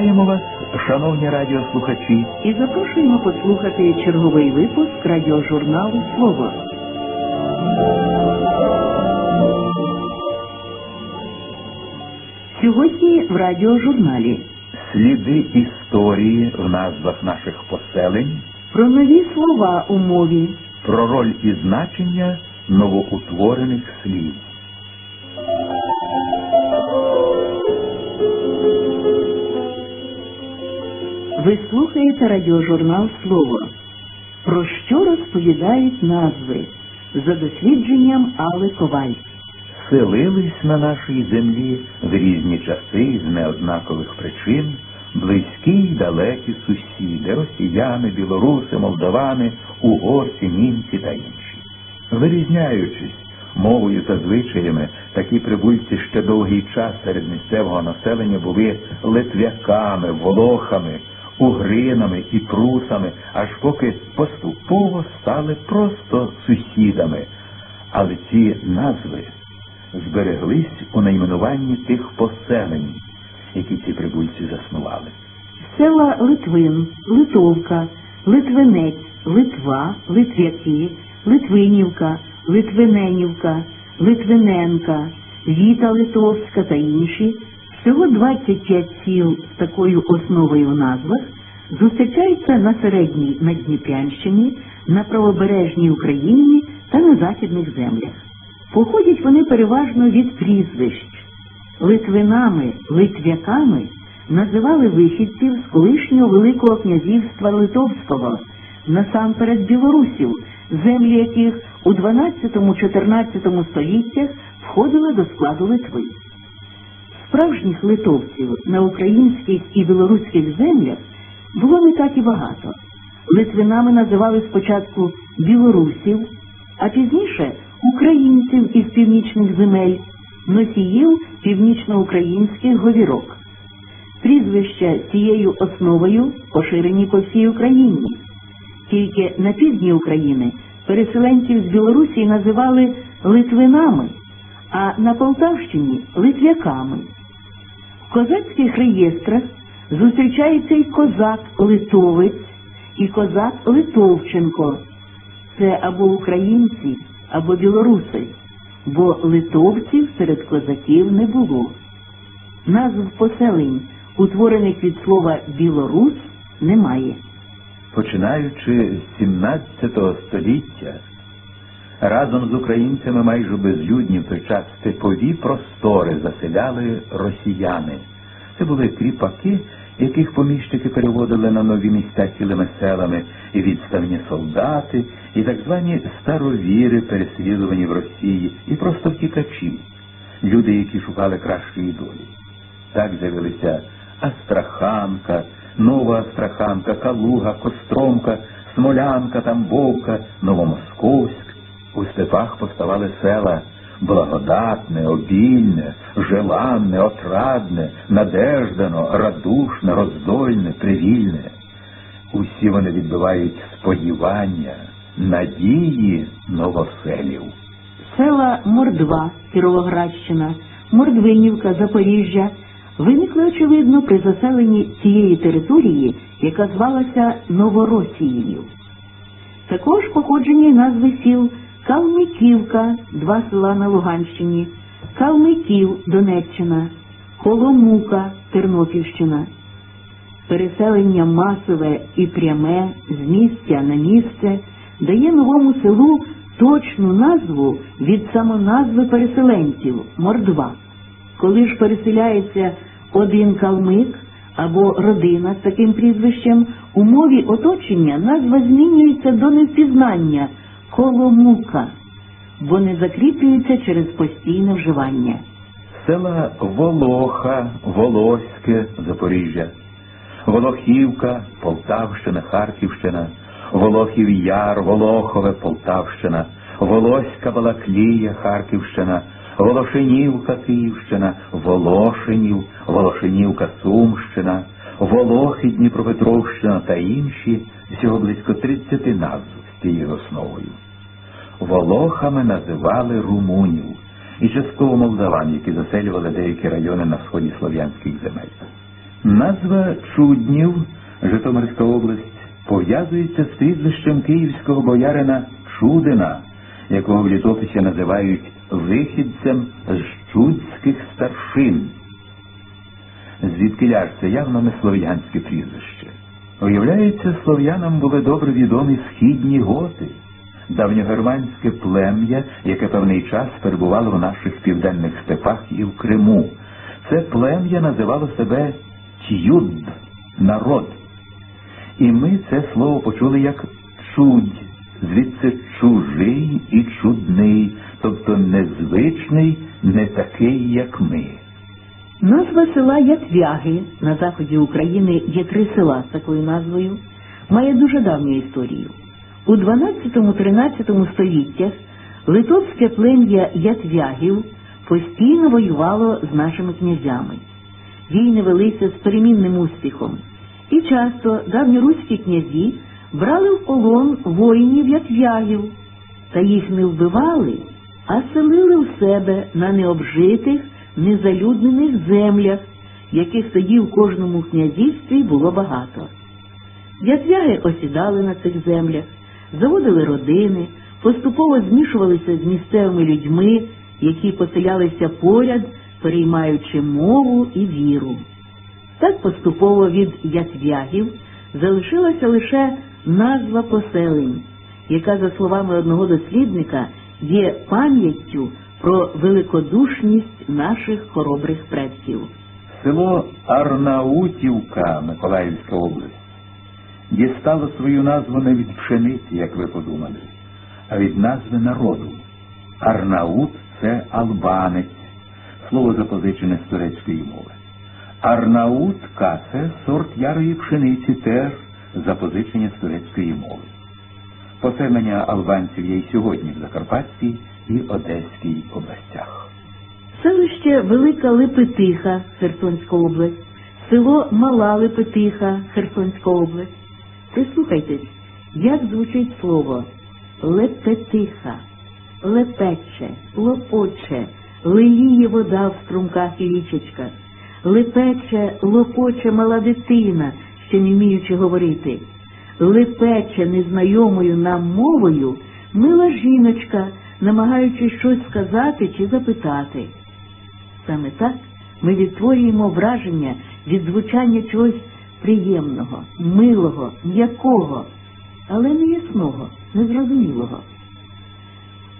Вітаємо вас, шановні радіослухачі. І запрошуємо послухати черговий випуск радіожурналу Слово. Сьогодні в радіожурналі Сліди історії в назвах наших поселень, про нові слова у мові, про роль і значення новоутворених слів. Ви слухаєте радіожурнал Слово. Про що розповідають назви за дослідженням Алли Коваль. Селились на нашій землі в різні часи з неоднакових причин близькі й далекі сусіди, росіяни, білоруси, молдавани, угорці, німці та інші. Вирізняючись мовою та звичаями, такі прибульці ще довгий час серед місцевого населення були литвяками, волохами, угринами і прусами, аж поки поступово стали просто сусідами. Але ці назви збереглись у найменуванні тих поселень, які ці прибульці заснували. Села Литвин, Литовка, Литвинець, Литва, Литвяки, Литвинівка, Литвиненівка, Литвиненка, Віта Литовська та інші. Всього 25 сіл з такою основою у назвах зустрічаються на середній Надніпрянщині, на правобережній Україні та на західних землях. Походять вони переважно від прізвищ. Литвинами, литвяками називали вихідців з колишнього Великого князівства Литовського, насамперед білорусів, землі яких у 12-14 століттях входили до складу Литви. Справжніх литовців на українських і білоруських землях було не так і багато. Литвинами називали спочатку білорусів, а пізніше українців із північних земель, носіїв північноукраїнських говірок. Прізвища цією основою поширені по всій Україні. Тільки на півдні України переселенців з Білорусі називали Литвинами, а на Полтавщині Литвяками. В козацьких реєстрах зустрічається і козак-литовець, і козак-литовченко. Це або українці, або білоруси, бо литовців серед козаків не було. Назв поселень, утворених від слова білорус, немає. Починаючи з 17 століття, разом з українцями майже безлюдні в той час степові простори заселяли росіяни. Це були кріпаки, яких поміщики переводили на нові місця цілими селами, і відставні солдати, і так звані старовіри, переслідувані в Росії, і просто втікачі, люди, які шукали кращої долі. Так з'явилися Астраханка, Нова Астраханка, Калуга, Костромка, Смолянка, Тамбовка, Новомосковськ. У степах поставали села благодатне, обільне, желанне, отрадне, надеждано, радушне, роздольне, привільне. Усі вони відбивають сподівання, надії новоселів. Села Мордва, Кіровоградщина, Мордвинівка, Запоріжжя виникли, очевидно, при заселенні цієї території, яка звалася Новоросією. Також походження назви сіл Калмиківка, два села на Луганщині, Калмиків, Донеччина, Коломука, Тернопільщина. Переселення масове і пряме з місця на місце дає новому селу точну назву від самоназви переселенців Мордва. Коли ж переселяється один калмик або родина з таким прізвищем, у мові оточення назва змінюється до невпізнання Коломука, бо не закріплюється через постійне вживання. Села Волоха, Волоське, Запоріжжя, Волохівка, Полтавщина, Харківщина, Волохів Яр, Волохове, Полтавщина, Волоська Балаклія, Харківщина, Волошинівка, Київщина, Волошинів, Волошинівка, Сумщина, Волохи, Дніпропетровщина та інші, всього близько 30 назв цією основою. Волохами називали румунів і частково молдаван, які заселювали деякі райони на сході слов'янських земель. Назва Чуднів, Житомирська область, пов'язується з прізвищем київського боярина Чудина, якого в літописі називають вихідцем з чудських старшин. Звідки ляж це явно не слов'янське прізвище. Виявляється, слов'янам були добре відомі східні готи, давньогерманське плем'я, яке певний час перебувало в наших південних степах і в Криму. Це плем'я називало себе Т'юд, народ. І ми це слово почули як чудь, звідси чужий і чудний, тобто незвичний, не такий, як ми. Назва села Ятвяги на заході України є три села з такою назвою, має дуже давню історію. У 12-13 століттях литовське плем'я Ятвягів постійно воювало з нашими князями. Війни велися з перемінним успіхом, і часто давньоруські князі брали в полон воїнів Ятвягів, та їх не вбивали, а селили у себе на необжитих, незалюднених землях, яких тоді в кожному князівстві було багато. Ятвяги осідали на цих землях, заводили родини, поступово змішувалися з місцевими людьми, які поселялися поряд, переймаючи мову і віру. Так поступово від ятвягів залишилася лише назва поселень, яка, за словами одного дослідника, є пам'яттю про великодушність наших хоробрих предків. Село Арнаутівка, Миколаївська область, дістало свою назву не від пшениці, як ви подумали, а від назви народу. Арнаут це албанець, слово запозичене з турецької мови. Арнаутка це сорт ярої пшениці, теж запозичення з турецької мови. Поселення албанців є й сьогодні в Закарпатській і Одеській областях. Селище Велика Липетиха, Херсонська область, село Мала Липетиха, Херсонська область. Прислухайтесь, як звучить слово Лепетиха, лепече, лопоче, лиліє вода в струмках і річечках, лепече, лопоче мала дитина, ще не вміючи говорити, лепече незнайомою нам мовою мила жіночка, намагаючись щось сказати чи запитати. Саме так ми відтворюємо враження від звучання чогось приємного, милого, м'якого, але не ясного, незрозумілого.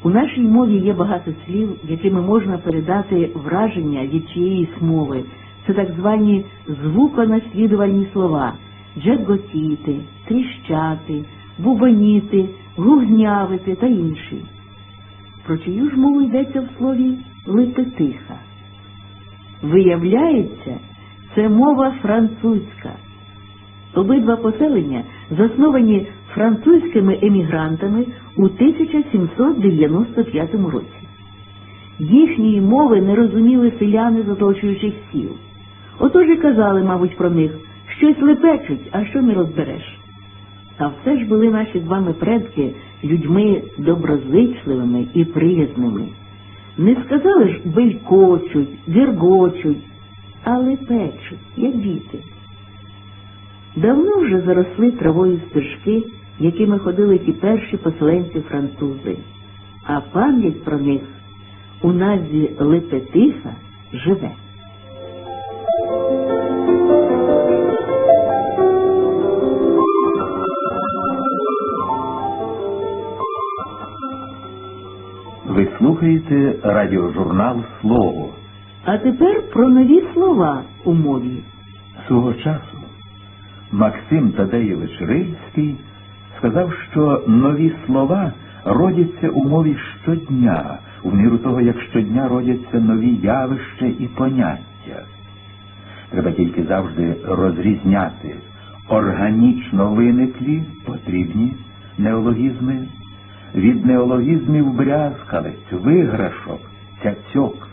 У нашій мові є багато слів, якими можна передати враження від чиєїсь мови. Це так звані звуконаслідувальні слова джеготіти, тріщати, бубоніти, гугнявити та інші. Про чию ж мову йдеться в слові липетиха? Виявляється, це мова французька. Обидва поселення засновані французькими емігрантами у 1795 році. Їхньої мови не розуміли селяни з оточуючих сіл. Отож і казали, мабуть, про них щось лепечуть, а що не розбереш. А все ж були наші з вами предки людьми доброзичливими і приязними. Не сказали ж белькочуть, віргочуть, але печуть, як діти. Давно вже заросли травою стежки, якими ходили ті перші поселенці французи, а пам'ять про них у назві Лепетиха живе. Слухаєте радіожурнал Слово. А тепер про нові слова у мові. Свого часу Максим Тадеєвич Рильський сказав, що нові слова родяться у мові щодня, у міру того, як щодня родяться нові явища і поняття. Треба тільки завжди розрізняти органічно виниклі потрібні неологізми від неологізмів брязкалець, виграшок, цяцьок.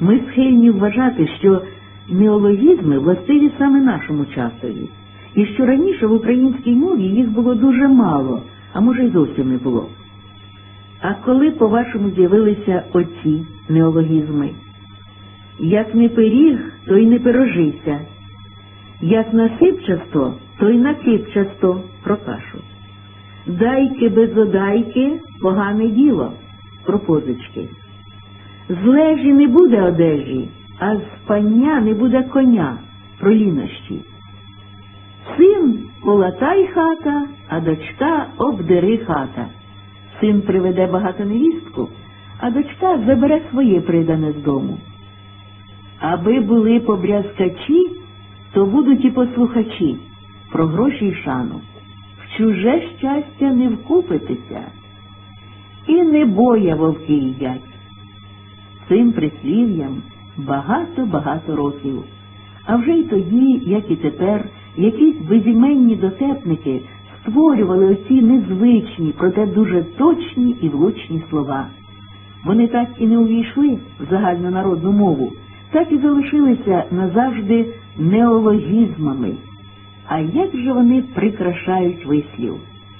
Ми схильні вважати, що неологізми властиві саме нашому часові, і що раніше в українській мові їх було дуже мало, а може й зовсім не було. А коли, по-вашому, з'явилися оці неологізми? Як не пиріг, то й не пирожися. Як насипчасто, то й накипчасто про кашу. Дайки без одайки погане діло про позички. З лежі не буде одежі, а з пання не буде коня про лінощі. Син полатай хата, а дочка обдери хата. Син приведе багато невістку, а дочка забере своє придане з дому. Аби були побрязкачі, то будуть і послухачі про гроші й шану. Чуже щастя не вкупитися, і не боя вовки їдять. Цим прислів'ям багато-багато років. А вже й тоді, як і тепер, якісь безіменні дотепники створювали оці незвичні, проте дуже точні і влучні слова. Вони так і не увійшли в загальнонародну мову, так і залишилися назавжди неологізмами. А як же вони прикрашають вислів?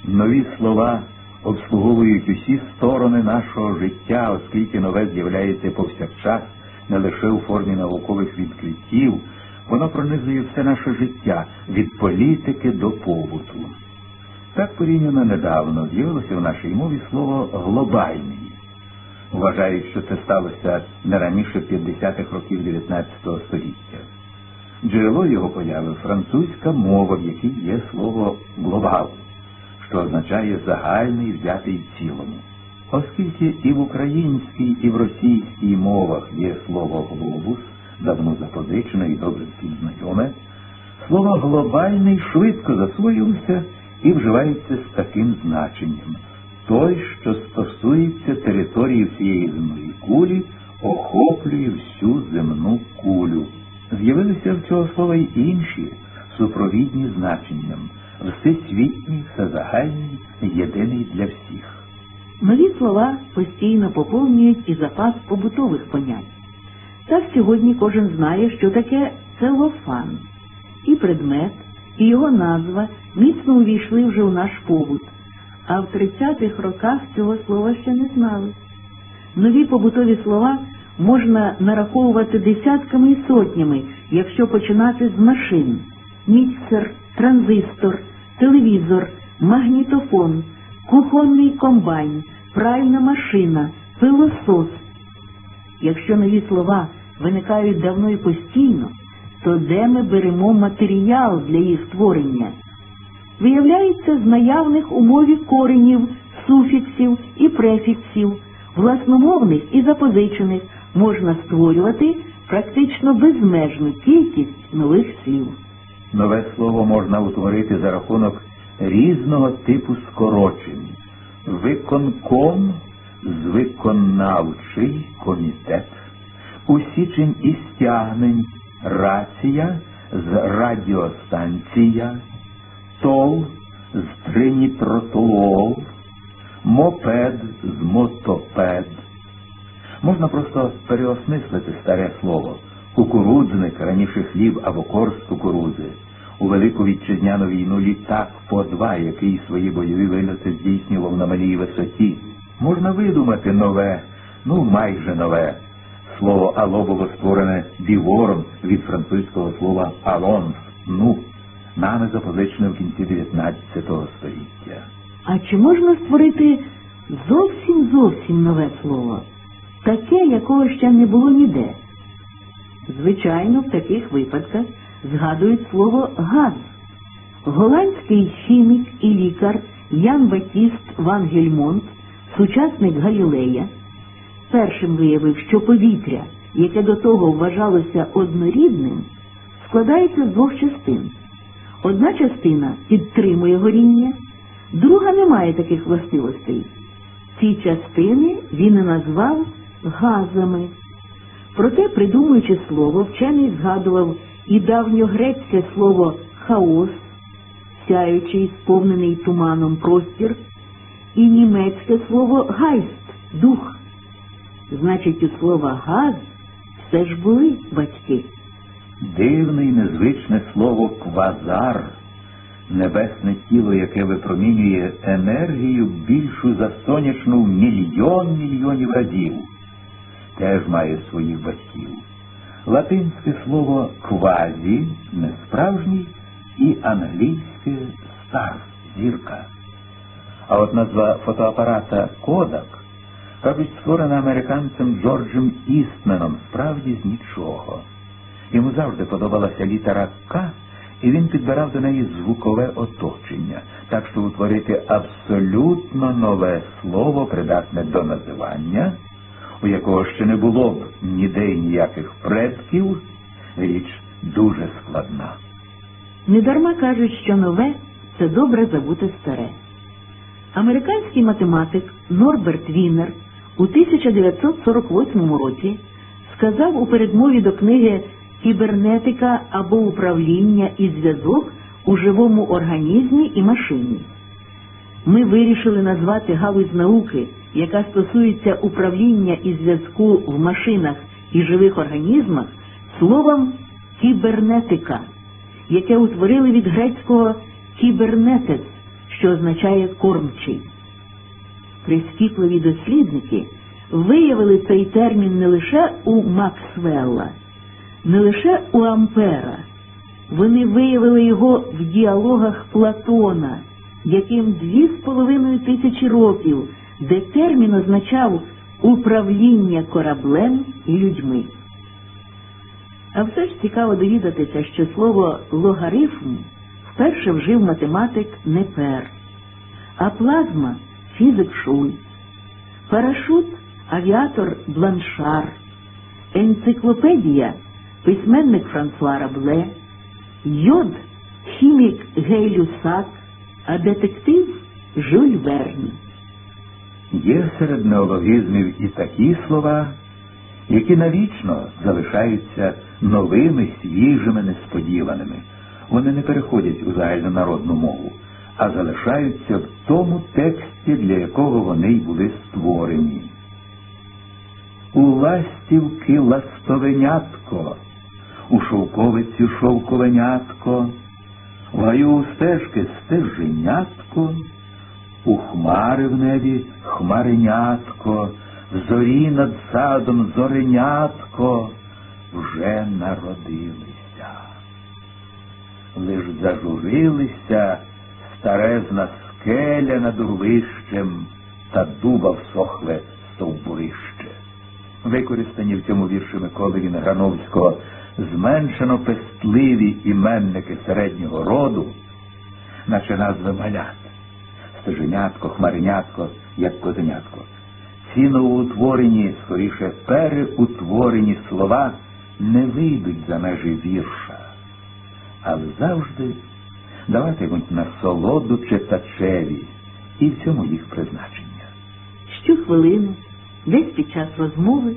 Нові слова обслуговують усі сторони нашого життя, оскільки нове з'являється повсякчас не лише у формі наукових відкриттів, воно пронизує все наше життя від політики до побуту. Так порівняно недавно з'явилося в нашій мові слово глобальний. Вважають, що це сталося не раніше 50-х років 19 століття. Джерело його появи французька мова, в якій є слово глобал, що означає загальний взятий цілому. Оскільки і в українській, і в російській мовах є слово глобус, давно запозичене і добре всім знайоме, слово глобальний швидко засвоїлося і вживається з таким значенням. Той, що стосується території всієї земної кулі, охоплює всю земну кулю. З'явилися в цього слова й інші супровідні значенням всесвітній, всезагальний, єдиний для всіх. Нові слова постійно поповнюють і запас побутових понять. Так сьогодні кожен знає, що таке целофан. І предмет, і його назва міцно увійшли вже у наш побут, а в 30-х роках цього слова ще не знали. Нові побутові слова можна нараховувати десятками і сотнями, якщо починати з машин. Міксер, транзистор, телевізор, магнітофон, кухонний комбайн, пральна машина, пилосос. Якщо нові слова виникають давно і постійно, то де ми беремо матеріал для їх створення? Виявляється, з наявних у мові коренів, суфіксів і префіксів, власномовних і запозичених можна створювати практично безмежну кількість нових слів. Нове слово можна утворити за рахунок різного типу скорочень. Виконком з виконавчий комітет, усічень і стягнень, рація з радіостанція, тол з тринітротолол, мопед з мотопед. Можна просто переосмислити старе слово. Кукурудзник, раніше хліб або корс кукурудзи. У Велику Вітчизняну війну літак по два, який свої бойові вильоти здійснював на малій висоті. Можна видумати нове, ну майже нове. Слово ало було створене бівором від французького слова алонс, ну, нами запозичене в кінці 19 століття. А чи можна створити зовсім зовсім нове слово? Таке, якого ще не було ніде. Звичайно, в таких випадках згадують слово газ. Голландський хімік і лікар Ян Батіст Ван Гельмонт, сучасник Галілея, першим виявив, що повітря, яке до того вважалося однорідним, складається з двох частин. Одна частина підтримує горіння, друга не має таких властивостей. Ці частини він і назвав газами. Проте, придумуючи слово, вчений згадував і давньогрецьке слово хаос, сяючий, сповнений туманом простір, і німецьке слово гайст, дух. Значить, у слова газ все ж були батьки. Дивне і незвичне слово квазар, небесне тіло, яке випромінює енергію більшу за сонячну мільйон мільйонів разів, теж має своїх батьків. латинське слово квазі, несправжній, і англійське стар, зірка. А от назва фотоапарата Кодак, кажуть, створена американцем Джорджем Істменом, справді з нічого. Йому завжди подобалася літера К, і він підбирав до неї звукове оточення, так що утворити абсолютно нове слово, придатне до називання, у якого ще не було ніде ніяких предків, річ дуже складна. Недарма кажуть, що нове це добре забути старе. Американський математик Норберт Вінер у 1948 році сказав у передмові до книги Кібернетика або управління і зв'язок у живому організмі і машині. Ми вирішили назвати галузь науки, яка стосується управління і зв'язку в машинах і живих організмах, словом кібернетика, яке утворили від грецького кібернетес, що означає кормчий. Прискіпливі дослідники виявили цей термін не лише у Максвелла, не лише у Ампера. Вони виявили його в діалогах Платона, яким дві з половиною тисячі років, де термін означав управління кораблем і людьми. А все ж цікаво довідатися, що слово логарифм вперше вжив математик Непер, а плазма фізик Шульц, парашут авіатор Бланшар, енциклопедія письменник Франсуа Рабле, йод хімік Гей Люсак, а детектив Жюль Верні. Є серед неологізмів і такі слова, які навічно залишаються новими, свіжими, несподіваними. Вони не переходять у загальнонародну мову, а залишаються в тому тексті, для якого вони й були створені. У ластівки ластовенятко, у шовковиці шовковенятко, в гаю стежки стеженятко, у хмари в небі хмаренятко, в зорі над садом зоренятко вже народилися. Лиш зажурилися старезна скеля над урвищем та дуба всохле стовбурище. Використані в цьому вірші Миколи Вінграновського зменшено пестливі іменники середнього роду, наче назви малят стеженятко, хмаренятко, як козенятко. Ці новоутворені, скоріше переутворені слова не вийдуть за межі вірша, але завжди даватимуть насолоду читачеві і в цьому їх призначення. Щохвилину, десь під час розмови,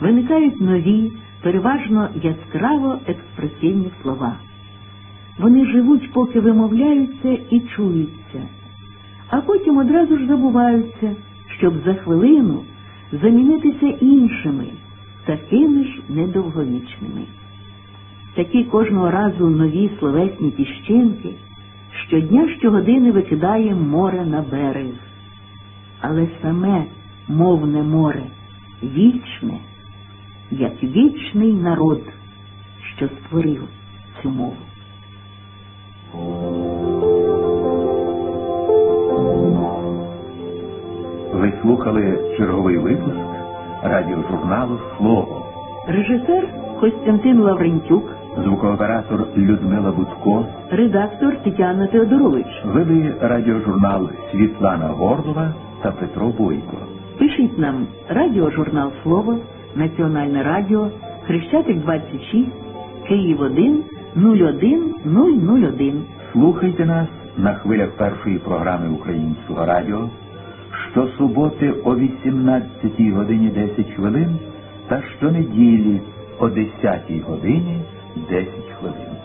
виникають нові, переважно яскраво експресивні слова. Вони живуть, поки вимовляються і чуються, а потім одразу ж забуваються, щоб за хвилину замінитися іншими, такими ж недовговічними. Такі кожного разу нові словесні піщинки щодня щогодини викидає море на берег. Але саме мовне море вічне, як вічний народ, що створив цю мову. Слухали черговий випуск радіожурналу Слово. Режисер Костянтин Лаврентюк, Звукооператор Людмила Будко редактор Тетяна Теодорович. вели радіожурнал Світлана Горлова та Петро Бойко. Пишіть нам радіожурнал Слово, Національне радіо, Хрещатик 26, Київ 1 01001. Слухайте нас на хвилях першої програми Українського радіо щосуботи о 18 годині 10 хвилин та щонеділі о 10 годині 10 хвилин.